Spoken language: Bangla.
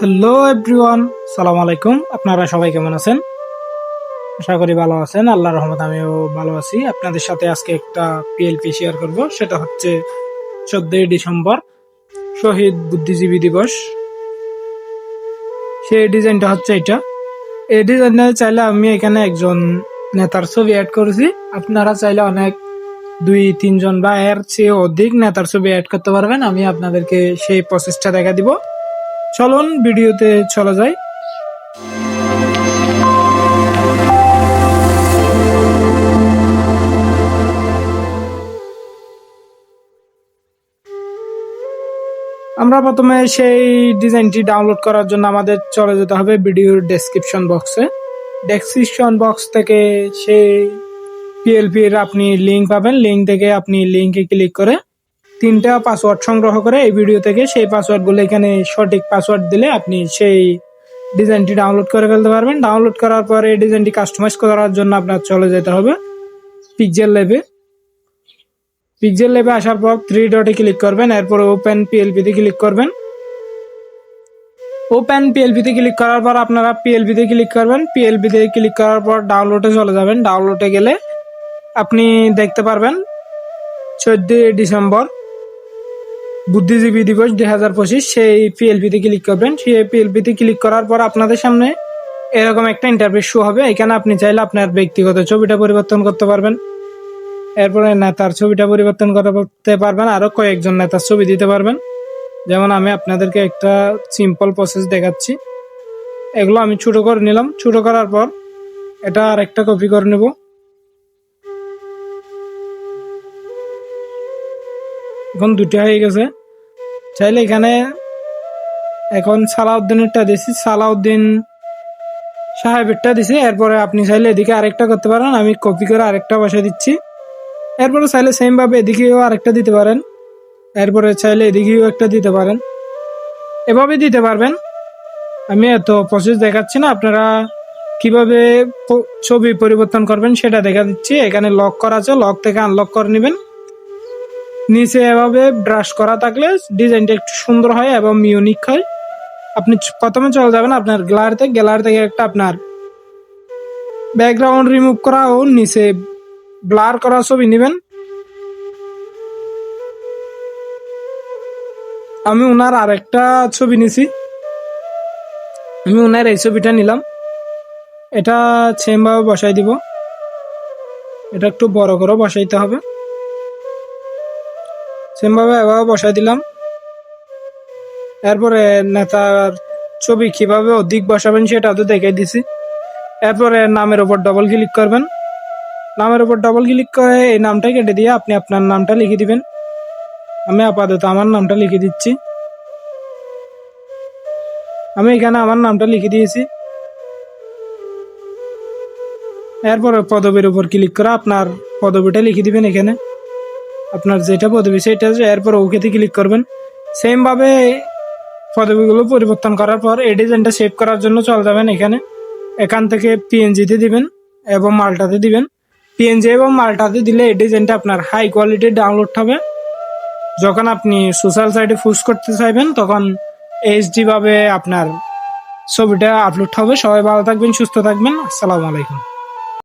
হ্যালো এভরিওয়ান সালাম আলাইকুম আপনারা সবাই কেমন আছেন? আশা করি ভালো আছেন। আল্লাহ রহমত আমিও ভালো আছি। আপনাদের সাথে আজকে একটা পিএলপি শেয়ার করব। সেটা হচ্ছে চোদ্দই ডিসেম্বর, শহীদ বুদ্ধিজীবী দিবস। সেই ডিজাইনটা হচ্ছে এটা। এই ডিজাইনটা চাইলে আমি এখানে একজন নেতার ছবি অ্যাড করেছি। আপনারা চাইলে অনেক দুই, তিনজন বা এর চেয়ে অধিক নেতার ছবি অ্যাড করতে পারবেন। আমি আপনাদেরকে সেই প্রসেসটা দেখা দিব। চলুন ভিডিওতে চলা যায়। আমরা প্রথমে সেই ডিজাইনটি ডাউনলোড করার জন্য আমাদের চলে যেতে হবে ভিডিওর ডেসক্রিপশন বক্সে ডেসক্রিপশন বক্স থেকে সেই পিএলপি এর আপনি লিঙ্ক পাবেন। লিঙ্ক থেকে আপনি লিঙ্কে ক্লিক করে তিনটা পাসওয়ার্ড সংগ্রহ করে এই ভিডিও থেকে সেই পাসওয়ার্ডগুলো এখানে সঠিক পাসওয়ার্ড দিলে আপনি সেই ডিজাইনটি ডাউনলোড করে ফেলতে পারবেন। ডাউনলোড করার পরে এই ডিজাইনটি কাস্টমাইজ করার জন্য আপনার চলে যেতে হবে পিকজেল ল্যাবে পিকজেল ল্যাবে আসার পর থ্রি ডটে ক্লিক করবেন, এরপর ওপেন পিএলপিতে ক্লিক করবেন। ওপেন পিএলপিতে ক্লিক করার পর আপনারা পিএলপিতে ক্লিক করবেন। পিএলপিতে ক্লিক করার পর ডাউনলোডে চলে যাবেন। ডাউনলোডে গেলে আপনি দেখতে পারবেন চোদ্দই ডিসেম্বর বুদ্ধিজীবী দিবস দুই হাজার পঁচিশ, সেই পিএলপিতে ক্লিক করবেন। সেই পিএলপিতে ক্লিক করার পর আপনাদের সামনে এরকম একটা ইন্টারভিউ শো হবে। এখানে আপনি চাইলে আপনার ব্যক্তিগত ছবিটা পরিবর্তন করতে পারবেন। এরপরে নেতার ছবিটা পরিবর্তন করতে পারবেন। আরও কয়েকজন নেতার ছবি দিতে পারবেন। যেমন আমি আপনাদেরকে একটা সিম্পল প্রসেস দেখাচ্ছি। এগুলো আমি ছোটো করে নিলাম। ছোটো করার পর এটা আর একটা কপি করে নেব। এখন দুটা হয়ে গেছে। চাইলে এখানে এখন সালাউদ্দিনেরটা দিছি, সালাউদ্দিন সাহেবেরটা দিছি। এরপরে আপনি চাইলে এদিকে আরেকটা করতে পারেন, আমি কপি করে আরেকটা বসে দিচ্ছি। এরপরে চাইলে সেমভাবে এদিকেও আরেকটা দিতে পারেন। এরপরে চাইলে এদিকেও একটা দিতে পারেন। এভাবে দিতে পারবেন। আমি এত প্রসেস দেখাচ্ছি না, আপনারা কীভাবে ছবি পরিবর্তন করবেন সেটা দেখা দিচ্ছি। এখানে লক করা আছে লক থেকে আনলক করে নেবেন। নিচে এভাবে ব্রাশ করা থাকলে ডিজাইনটা একটু সুন্দর হয় এবং ইউনিক হয়। আপনি প্রথমে চলে যাবেন আপনার গ্যালারিতে গ্যালারি থেকে একটা আপনার ব্যাকগ্রাউন্ড রিমুভ করা ও নিচে ব্লার করা ছবি নেবেন। আমি ওনার আরেকটা ছবি নিছি। আমি ওনার এই ছবিটা নিলাম। এটা সেম ভাবে বসাই দিব। এটা একটু বড় করে বসাইতে হবে। সেম ভাবে এভাবে বসাই দিলাম। এরপরে নেতার ছবি কীভাবে অধিক বসাবেন সেটা তো দেখে দিছি। এরপরে নামের উপর ডবল ক্লিক করবেন। নামের উপর ডবল ক্লিক করে এই নামটা কেটে দিয়ে আপনি আপনার নামটা লিখে দিবেন। আমি আপাতত আমার নামটা লিখে দিচ্ছি। আমি এখানে আমার নামটা লিখে দিয়েছি। এরপরে পদবীর উপর ক্লিক করে আপনার পদবীটা লিখে দিবেন এখানে। আপনার যেটা পদবী, সেটা এরপর ওকেতে ক্লিক করবেন। সেম ভাবে পদবীগুলো পরিবর্তন করার পর এই ডিজাইনটা সেভ করার জন্য চলে যাবেন এখানে। এখান থেকে পিএনজিতে দিবেন এবং মালটাতে দিবেন। পিএনজি এবং মালটাতে দিলে এই ডিজাইনটা আপনার হাই কোয়ালিটির ডাউনলোড হবে। যখন আপনি সোশ্যাল সাইটে পোস্ট করতে চাইবেন, তখন এইচডি ভাবে আপনার ছবিটা আপলোড হবে। সবাই ভালো থাকবেন, সুস্থ থাকবেন। আসসালামু আলাইকুম।